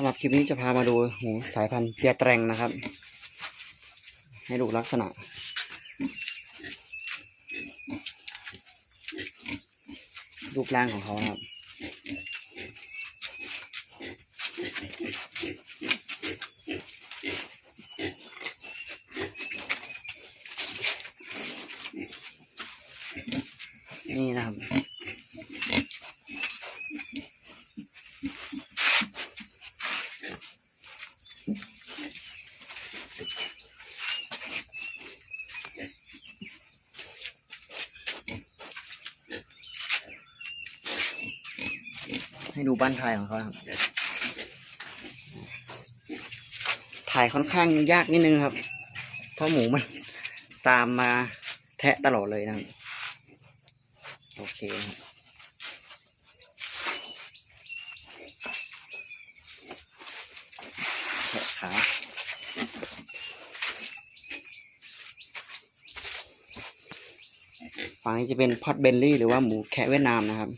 สำหรับคลิปนี้จะพามาดูหูสายพันธุ์เปียแตรงนะครับ ให้ดูลักษณะ รูปร่างของเขานะครับนี่นะครับ ให้ดูบ้านทายของเขาครับ ถ่ายค่อนข้างยากนิดนึงครับ เพราะหมูมันตามมาแทะตลอดเลยนะครับ โอเคครับแขะขา ฝั่งนี้จะเป็นพอตเบลลี่หรือว่าหมูแคะเวียดนามนะครับ